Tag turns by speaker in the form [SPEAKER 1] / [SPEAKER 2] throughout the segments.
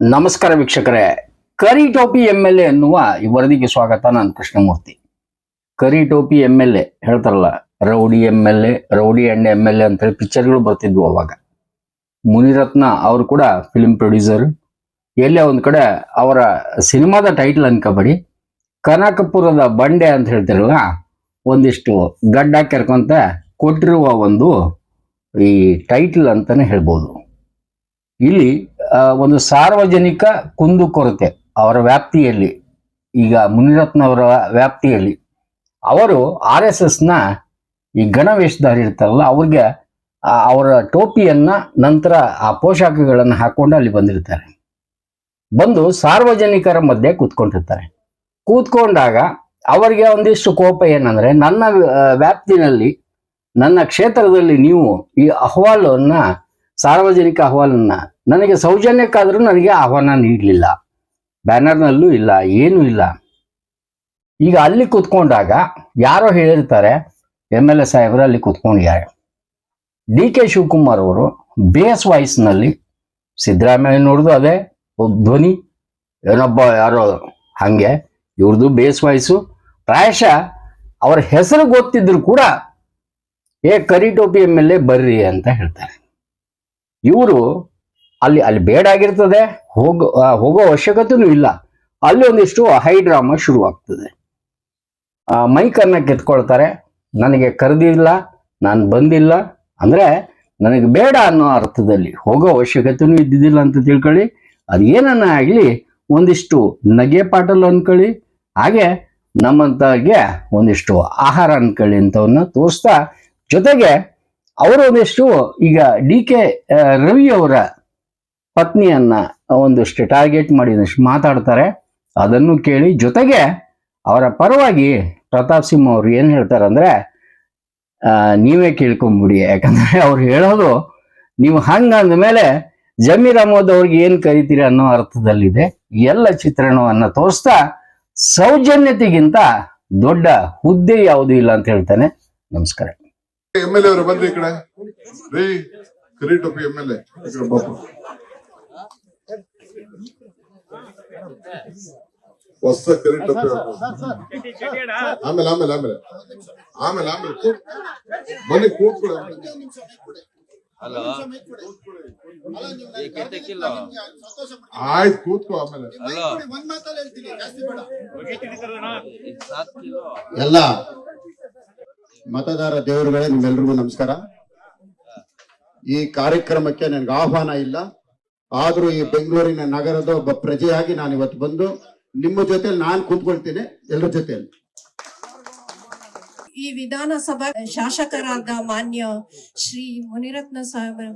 [SPEAKER 1] ನಮಸ್ಕಾರ ವೀಕ್ಷಕರೇ. ಕರಿ ಟೋಪಿ ಎಂ ಎಲ್ ಎ ಎನ್ನುವ ಈ ವರದಿಗೆ ಸ್ವಾಗತ, ನಾನು ಕೃಷ್ಣಮೂರ್ತಿ. ಕರಿ ಟೋಪಿ ಎಂ ಎಲ್ ಎ ಹೇಳ್ತಾರಲ್ಲ, rowdy M L A, rowdy and M L A ಅಂತೇಳಿ ಪಿಕ್ಚರ್ಗಳು ಬರ್ತಿದ್ವು ಅವಾಗ. ಮುನಿರತ್ನ ಅವರು ಕೂಡ ಫಿಲ್ಮ್ ಪ್ರೊಡ್ಯೂಸರ್ ಎಲ್ಲೇ ಒಂದು ಕಡೆ ಅವರ ಸಿನಿಮಾದ ಟೈಟಲ್ ಅನ್ಕೋಬೇಡಿ, ಕನಕಪುರದ ಬಂಡೆ ಅಂತ ಹೇಳ್ತಾರಲ್ಲ, ಒಂದಿಷ್ಟು ಗಡ್ಡ ಕೆರ್ಕೊಂತ ಕೊಟ್ಟಿರುವ ಒಂದು ಈ ಟೈಟಲ್ ಅಂತಾನೆ ಹೇಳ್ಬೋದು. ಇಲ್ಲಿ ಒಂದು ಸಾರ್ವಜನಿಕ ಕುಂದುಕೊರತೆ ಅವರ ವ್ಯಾಪ್ತಿಯಲ್ಲಿ, ಈಗ ಮುನಿರತ್ನ ಅವರ ವ್ಯಾಪ್ತಿಯಲ್ಲಿ. ಅವರು ಆರ್ ಎಸ್ ಎಸ್ನ ಈ ಗಣವೇಷಧಾರಿ ಇರ್ತಾರಲ್ಲ, ಅವ್ರಿಗೆ ಅವರ ಟೋಪಿಯನ್ನ ನಂತರ ಆ ಪೋಷಾಕಗಳನ್ನು ಹಾಕೊಂಡು ಅಲ್ಲಿ ಬಂದಿರ್ತಾರೆ. ಬಂದು ಸಾರ್ವಜನಿಕರ ಮಧ್ಯೆ ಕೂತ್ಕೊಂಡಿರ್ತಾರೆ. ಕೂತ್ಕೊಂಡಾಗ ಅವರಿಗೆ ಒಂದಿಷ್ಟು ಕೋಪ ಏನಂದ್ರೆ, ನನ್ನ ವ್ಯಾಪ್ತಿನಲ್ಲಿ, ನನ್ನ ಕ್ಷೇತ್ರದಲ್ಲಿ ನೀವು ಈ ಅಹವಾಲನ್ನ, ಸಾರ್ವಜನಿಕ ಅಹವಾಲನ್ನ ನನಗೆ ಸೌಜನ್ಯಕ್ಕಾದರೂ ನನಗೆ ಆಹ್ವಾನ ನೀಡಲಿಲ್ಲ. ಬ್ಯಾನರ್ನಲ್ಲೂ ಇಲ್ಲ, ಏನೂ ಇಲ್ಲ. ಈಗ ಅಲ್ಲಿ ಕೂತ್ಕೊಂಡಾಗ ಯಾರೋ ಹೇಳಿರ್ತಾರೆ, ಎಂ ಎಲ್ ಎ ಸಾಹೇಬರು ಅಲ್ಲಿ ಕೂತ್ಕೊಂಡಿದ್ದಾರೆ. ಡಿ ಕೆ ಶಿವಕುಮಾರ್ ಅವರು ಬೇಸ್ ವಾಯ್ಸ್ನಲ್ಲಿ ಸಿದ್ದರಾಮಯ್ಯ ನೋಡಿದು ಅದೇ ಧ್ವನಿ, ಏನೊಬ್ಬ ಯಾರೋ ಹಾಗೆ, ಇವ್ರದ್ದು ಬೇಸ್ ವಾಯ್ಸು. ಪ್ರಾಯಶಃ ಅವ್ರ ಹೆಸರು ಗೊತ್ತಿದ್ರು ಕೂಡ, ಏ ಕರಿ ಟೋಪಿ ಎಂ ಎಲ್ ಎ ಬರ್ರಿ ಅಂತ ಹೇಳ್ತಾರೆ. ಇವರು ಅಲ್ಲಿ ಅಲ್ಲಿ ಬೇಡ ಆಗಿರ್ತದೆ. ಹೋಗೋ ಹೋಗೋ ಅವಶ್ಯಕತೆಯೂ ಇಲ್ಲ. ಅಲ್ಲಿ ಒಂದಿಷ್ಟು ಹೈ ಡ್ರಾಮಾ ಶುರುವಾಗ್ತದೆ. ಆ, ಮೈಕನ್ನ ಕೆತ್ಕೊಳ್ತಾರೆ. ನನಗೆ ಕರೆದಿಲ್ಲ ನಾನು ಬಂದಿಲ್ಲ. ಅಂದ್ರೆ ನನಗೆ ಬೇಡ ಅನ್ನೋ ಅರ್ಥದಲ್ಲಿ ಹೋಗೋ ಅವಶ್ಯಕತೆನೂ ಇದ್ದಿದ್ದಿಲ್ಲ ಅಂತ ತಿಳ್ಕೊಳ್ಳಿ. ಅದು ಏನನ್ನ ಆಗಲಿ ಒಂದಿಷ್ಟು ನಗೆ ಪಾಟಲ್ ಅನ್ಕೊಳ್ಳಿ. ಹಾಗೆ ನಮ್ಮಂತಾಗೆ ಒಂದಿಷ್ಟು ಆಹಾರ ಅನ್ಕೊಳ್ಳಿ ಅಂತವನ್ನ ತೋರಿಸ್ತಾ ಜೊತೆಗೆ ಅವರು ಒಂದಿಷ್ಟು ಈಗ ಡಿ ಕೆ ರವಿ ಅವರ ಪತ್ನಿಯನ್ನ ಒಂದಷ್ಟು ಟಾರ್ಗೆಟ್ ಮಾಡಿ ಮಾತಾಡ್ತಾರೆ. ಅದನ್ನು ಕೇಳಿ ಜೊತೆಗೆ ಅವರ ಪರವಾಗಿ ಪ್ರತಾಪ್ ಸಿಂಹ ಅವರು ಏನ್ ಹೇಳ್ತಾರೆ ಆ, ನೀವೇ ಕೇಳ್ಕೊಂಬಿಡಿ. ಯಾಕಂದ್ರೆ ಅವ್ರು ಹೇಳೋದು ನೀವು ಹಂಗ ಮೇಲೆ ಜಮೀರ್ ಅಹಮದ್ ಅವ್ರಿಗೆ ಏನ್ ಕರಿತೀರಿ ಅನ್ನೋ ಅರ್ಥದಲ್ಲಿದೆ. ಎಲ್ಲ ಚಿತ್ರಣವನ್ನ ತೋರಿಸ್ತಾ ಸೌಜನ್ಯತೆಗಿಂತ ದೊಡ್ಡ ಹುದ್ದೆ ಯಾವುದೂ ಇಲ್ಲ ಅಂತ ಹೇಳ್ತಾನೆ. ನಮಸ್ಕಾರ.
[SPEAKER 2] ಎಂ ಎಲ್ ಎ ಅವರು ಈ ಕಡೆ. ರೀ ಹೊಸ ಕರಿ ಆಮೇಲೆ ಆಮೇಲೆ ಆಮೇಲೆ. ಆಮೇಲೆ ಆಮೇಲೆ ಕೂತ್- ಬನ್ನಿ ಕೂತ್ಕೊಳ್ಳಿ. ಆಯ್ತು ಕೂತ್ಕೋ ಆಮೇಲೆ.
[SPEAKER 3] ಎಲ್ಲ ಮತದಾರ ದೇವರುಗಳೇ ನಿಮ್ಮೆಲ್ರಿಗೂ ನಮಸ್ಕಾರ. ಈ ಕಾರ್ಯಕ್ರಮಕ್ಕೆ ನನಗೆ ಆಹ್ವಾನ ಇಲ್ಲ. ಆದ್ರೂ ಈ ಬೆಂಗಳೂರಿನ ನಗರದ ಒಬ್ಬ ಪ್ರಜೆಯಾಗಿ ನಾನು ಇವತ್ತು ಬಂದು ನಿಮ್ಮ ಜೊತೆ ನಾನು ಕೂತ್ಕೊಳ್ತೇನೆ ಎಲ್ಲರ ಜೊತೆಯಲ್ಲಿ.
[SPEAKER 4] ಈ ವಿಧಾನಸಭಾ ಶಾಸಕರಾದ ಮಾನ್ಯ ಶ್ರೀ ಮುನಿರತ್ನ ಸಾಹೇಬರ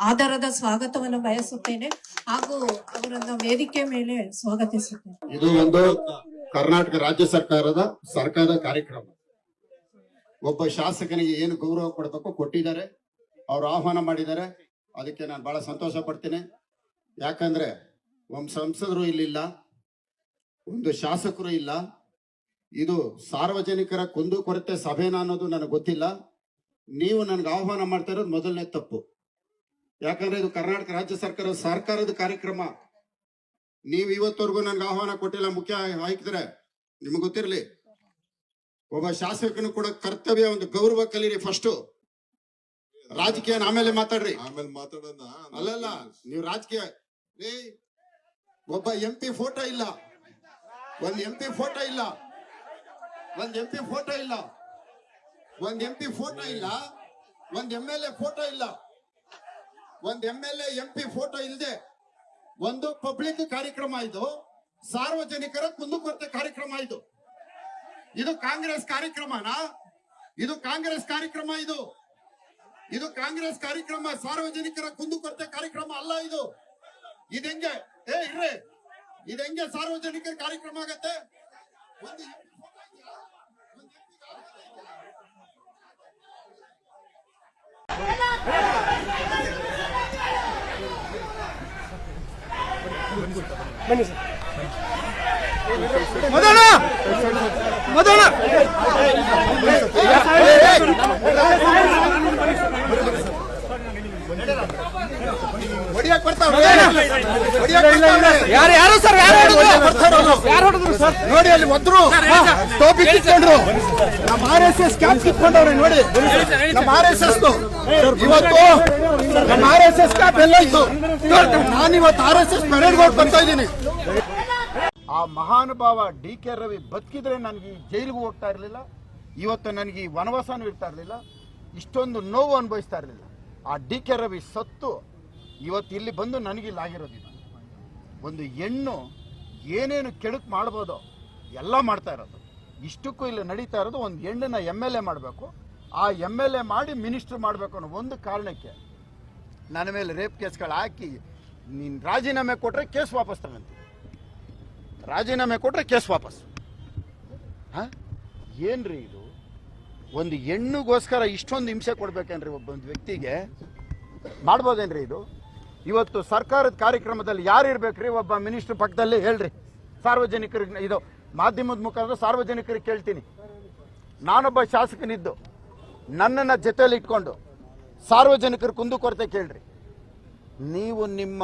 [SPEAKER 4] ಆಧಾರದ ಸ್ವಾಗತವನ್ನು ಬಯಸುತ್ತೇನೆ ಹಾಗೂ ಅವರನ್ನ ವೇದಿಕೆ ಮೇಲೆ ಸ್ವಾಗತಿಸುತ್ತೇನೆ.
[SPEAKER 3] ಇದು ಒಂದು ಕರ್ನಾಟಕ ರಾಜ್ಯ ಸರ್ಕಾರದ ಸರ್ಕಾರದ ಕಾರ್ಯಕ್ರಮ. ಒಬ್ಬ ಶಾಸಕನಿಗೆ ಏನು ಗೌರವ ಕೊಡಬೇಕು ಕೊಟ್ಟಿದ್ದಾರೆ. ಅವರು ಆಹ್ವಾನ ಮಾಡಿದ್ದಾರೆ. ಅದಕ್ಕೆ ನಾನು ಬಹಳ ಸಂತೋಷ ಪಡ್ತೀನಿ. ಯಾಕಂದ್ರೆ ಒಂದು ಸಂಸದರು ಇಲ್ಲಿಲ್ಲ ಒಂದು ಶಾಸಕರು ಇಲ್ಲ. ಇದು ಸಾರ್ವಜನಿಕರ ಕುಂದುಕೊರತೆ ಸಭೆನ ಅನ್ನೋದು ನನಗೆ ಗೊತ್ತಿಲ್ಲ. ನೀವು ನನಗೆ ಆಹ್ವಾನ ಮಾಡ್ತಾ ಇರೋದು ಮೊದಲನೇ ತಪ್ಪು. ಯಾಕಂದ್ರೆ ಇದು ಕರ್ನಾಟಕ ರಾಜ್ಯ ಸರ್ಕಾರ ಸರ್ಕಾರದ ಕಾರ್ಯಕ್ರಮ. ನೀವು ಇವತ್ತವರೆಗೂ ನನ್ಗೆ ಆಹ್ವಾನ ಕೊಟ್ಟಿಲ್ಲ ಮುಖ್ಯ ಆಯ್ಕಿದ್ರೆ ನಿಮ್ಗೆ ಗೊತ್ತಿರಲಿ. ಒಬ್ಬ ಶಾಸಕನು ಕೂಡ ಕರ್ತವ್ಯ ಒಂದು ಗೌರವ ಕಲೀರಿ ಫಸ್ಟ್ ರಾಜಕೀಯ ಆಮೇಲೆ ಮಾತಾಡ್ರಿ.
[SPEAKER 2] ಆಮೇಲೆ ಮಾತಾಡೋಣ
[SPEAKER 3] ಅಲ್ಲಲ್ಲ ನೀವು ರಾಜಕೀಯ ಒಬ್ಬ ಎಂ ಪಿ ಫೋಟೋ ಇಲ್ಲ. ಒಂದ್ ಎಂ ಪಿ ಫೋಟೋ ಇಲ್ಲ. ಒಂದ್ ಎಂ ಪಿ ಫೋಟೋ ಇಲ್ಲ. ಒಂದ್ ಎಂ ಪಿ ಫೋಟೋ ಇಲ್ಲ. ಒಂದ್ ಎಂ ಎಲ್ ಎ ಫೋಟೋ ಇಲ್ಲ. ಒಂದ್ M L A M P photo ಇಲ್ಲದೆ ಒಂದು ಪಬ್ಲಿಕ್ ಕಾರ್ಯಕ್ರಮ ಇದು. ಸಾರ್ವಜನಿಕರ ಕುಂದುಕೊರತೆ ಕಾರ್ಯಕ್ರಮ ಇದು. ಇದು ಕಾಂಗ್ರೆಸ್ ಕಾರ್ಯಕ್ರಮನಾ? ಇದು ಕಾಂಗ್ರೆಸ್ ಕಾರ್ಯಕ್ರಮ ಇದು. ಇದು ಕಾಂಗ್ರೆಸ್ ಕಾರ್ಯಕ್ರಮ, ಸಾರ್ವಜನಿಕರ ಕುಂದುಕೊರತೆ ಕಾರ್ಯಕ್ರಮ ಅಲ್ಲ ಇದು. ಇದೆಂಗ ಏ ಇರ್ರಿ ಇದೆಂಗೆ ಸಾರ್ವಜನಿಕ ಕಾರ್ಯಕ್ರಮ ಆಗತ್ತೆ ಒಂದು ಬನ್ನಿ ಸರ್ ಮದೋಣ ಮದೋಣ ಬನ್ನಿ ಸರ್
[SPEAKER 5] ಯಾರು ಯಾರು ಸರ್? ಯಾರು
[SPEAKER 3] ಹೊಡೆದ್ರು? ಸರ್? ನೋಡಿ ಅಲ್ಲಿ ಒದ್ರು ಟೋಪಿ ಕಿತ್ಕೊಂಡ್ರು. ನಮ್ಮ ಆರ್ ಎಸ್ ಎಸ್ ಕ್ಯಾಂಪ್ ಕಿತ್ಕೊಂಡವ್ರೆ ನೋಡಿ. ನಮ್ಮ ಆರ್ ಎಸ್ ಎಸ್ ಇವತ್ತು ನಮ್ಮ ಆರ್ ಎಸ್ ಎಸ್ ಕ್ಯಾಂಪ್ ಎಲ್ಲ ಇತ್ತು. ನಾನು ಇವತ್ತು ಆರ್ ಎಸ್ ಎಸ್ ಪರೇಡ್ ಬರ್ತಾ ಇದ್ದೀನಿ. ಆ ಮಹಾನುಭಾವ ಡಿ ಕೆ ರವಿ ಬದುಕಿದ್ರೆ ನನಗೆ ಜೈಲಿಗೂ ಹೋಗ್ತಾ ಇರಲಿಲ್ಲ. ಇವತ್ತು ನನಗೆ ಈ ವನವಾಸನೂ ಇರ್ತಾ ಇರಲಿಲ್ಲ. ಇಷ್ಟೊಂದು ನೋವು ಅನುಭವಿಸ್ತಾ ಇರಲಿಲ್ಲ. ಆ ಡಿ ಕೆ ರವಿ ಸತ್ತು. ಇವತ್ತು ಇಲ್ಲಿ ಬಂದು ನನಗಿಲ್ಲ ಆಗಿರೋದಿಲ್ಲ ಒಂದು ಹೆಣ್ಣು ಏನೇನು ಕೆಡಕ್ ಮಾಡ್ಬೋದೋ ಎಲ್ಲ ಮಾಡ್ತಾ ಇರೋದು. ಇಷ್ಟಕ್ಕೂ ಇಲ್ಲಿ ನಡೀತಾ ಇರೋದು ಒಂದು ಹೆಣ್ಣನ್ನ ಎಂ ಎಲ್ ಎ ಮಾಡಬೇಕು. ಆ ಎಂ ಎಲ್ ಎ ಮಾಡಿ ಮಿನಿಸ್ಟರ್ ಮಾಡಬೇಕು ಅನ್ನೋ ಒಂದು ಕಾರಣಕ್ಕೆ ನನ್ನ ಮೇಲೆ ರೇಪ್ ಕೇಸ್ಗಳು ಹಾಕಿ ನೀನು ರಾಜೀನಾಮೆ ಕೊಟ್ಟರೆ ಕೇಸ್ ವಾಪಸ್ ತಗೊಂತೀವಿ ರಾಜೀನಾಮೆ ಕೊಟ್ಟರೆ ಕೇಸ್ ವಾಪಸ್. ಹಾಂ? ಏನ್ರಿ ಇದು? ಒಂದು ಹೆಣ್ಣಿಗೋಸ್ಕರ ಇಷ್ಟೊಂದು ಹಿಂಸೆ ಕೊಡ್ಬೇಕೇನ್ರಿ ಒಬ್ಬ ವ್ಯಕ್ತಿಗೆ? ಮಾಡ್ಬೋದೇನ್ರಿ ಇದು? ಇವತ್ತು ಸರ್ಕಾರದ ಕಾರ್ಯಕ್ರಮದಲ್ಲಿ ಯಾರು ಇರ್ಬೇಕ್ರಿ? ಒಬ್ಬ ಮಿನಿಸ್ಟರ್ ಪಕ್ಕದಲ್ಲಿ ಹೇಳ್ರಿ. ಸಾರ್ವಜನಿಕರಿಗೆ ಇದು ಮಾಧ್ಯಮದ ಮುಖಾಂತರ ಸಾರ್ವಜನಿಕರಿಗೆ ಕೇಳ್ತೀನಿ. ನಾನೊಬ್ಬ ಶಾಸಕನಿದ್ದು. ನನ್ನನ್ನು ಜೊತೆಯಲ್ಲಿ ಇಟ್ಕೊಂಡು ಸಾರ್ವಜನಿಕರ ಕುಂದುಕೊರತೆ ಕೇಳ್ರಿ. ನೀವು ನಿಮ್ಮ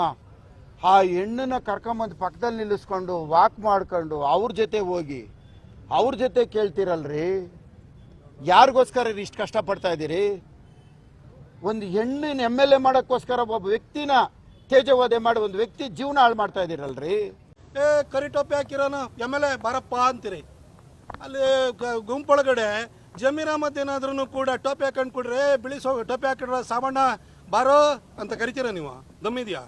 [SPEAKER 3] ಆ ಹೆಣ್ಣನ್ನ ಕರ್ಕೊಂಬಂದು ಪಕ್ಕದಲ್ಲಿ ನಿಲ್ಲಿಸ್ಕೊಂಡು ವಾಕ್ ಮಾಡ್ಕೊಂಡು ಅವ್ರ ಜೊತೆ ಹೋಗಿ ಅವ್ರ ಜೊತೆ ಕೇಳ್ತೀರಲ್ರಿ? ಯಾರಿಗೋಸ್ಕರ ಇಷ್ಟು ಕಷ್ಟಪಡ್ತಾ ಇದ್ದೀರಿ? ಒಂದು ಹೆಣ್ಣಿನ ಎಂ ಎಲ್ ಎ ಮಾಡೋಕ್ಕೋಸ್ಕರ ಒಬ್ಬ ವ್ಯಕ್ತಿನ ತೇಜವಧೆ ಮಾಡಿ ಒಂದು ವ್ಯಕ್ತಿ ಜೀವನ ಹಾಳು ಮಾಡ್ತಾ ಇದ್ದೀರಲ್ರಿ?
[SPEAKER 6] ಏ, ಕರಿ ಟೋಪಿ ಹಾಕಿರೋನು ಎಂ ಎಲ್ ಎ ಬಾರಪ್ಪ ಅಂತೀರಿ. ಅಲ್ಲಿ ಗುಂಪೊಳಗಡೆ ಜಮೀರ್ ಅಹಮದ್ ಕೂಡ ಟೋಪಿ ಹಾಕೊಂಡು ಕೊಡ್ರಿ ಬಿಳಿ ಸೋ ಟೋಪಿ ಹಾಕಿಡ್ರ ಸಾಮಣ್ಣ ಬಾರೋ ಅಂತ ಕರಿತೀರ ನೀವು? ದಮ್ಮಿದ್ಯಾ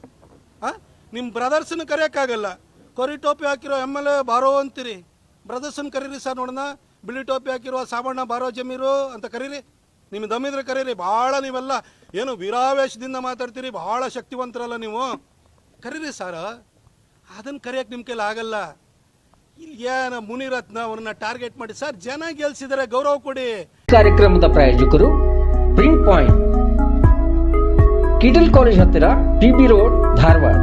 [SPEAKER 6] ಹಾಂ ನಿಮ್ಮ ಬ್ರದರ್ಸನ್ನು ಕರೆಯೋಕ್ಕಾಗಲ್ಲ. ಕರಿ ಟೋಪಿ ಹಾಕಿರೋ ಎಂ ಎಲ್ ಎ ಬಾರೋ ಅಂತೀರಿ. ಬ್ರದರ್ಸನ್ನು ಕರೀರಿ ಸರ್ ನೋಡೋಣ. ಬಿಳಿ ಟೋಪಿ ಹಾಕಿರೋ ಸಾಮಣ್ಣ ಬಾರೋ, ಜಮೀರು ಅಂತ ಕರೀರಿ. ನಿಮ್ಗೆ ದಮ್ಮಿದ್ರೆ ಕರೀರಿ, ಭಾಳ ನೀವೆಲ್ಲ ಏನು ವೀರಾವೇಶದಿಂದ ಮಾತಾಡ್ತೀರಿ, ಭಾಳ ಶಕ್ತಿವಂತರಲ್ಲ ನೀವು. ಕರೀರಿ ಸರ್ ಅದನ್ನ ಕರೆಯೋಕ್ಕೆ ನಿಮ್ಮ ಕೈಲಿ ಆಗಲ್ಲ. ಇಲ್ಲಿ ಏನ ಮುನಿರತ್ನ ಅವ್ರನ್ನ ಟಾರ್ಗೆಟ್ ಮಾಡಿ, ಸರ್ ಜನ ಗೆಲ್ಸಿದರೆ ಗೌರವ ಕೊಡಿ.
[SPEAKER 7] ಕಾರ್ಯಕ್ರಮದ ಪ್ರಾಯೋಜಕರು ಪ್ರಿಂಟ್ ಪಾಯಿಂಟ್ ಕಿಟಲ್ ಕಾಲೇಜ್ ಹತ್ತಿರ ಪಿ ಬಿ ರೋಡ್ ಧಾರವಾಡ.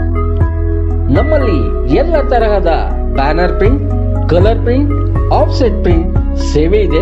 [SPEAKER 7] ನಮ್ಮಲ್ಲಿ ಎಲ್ಲ ತರಹದ banner print, colour print, offset print ಸೇವೆ ಇದೆ.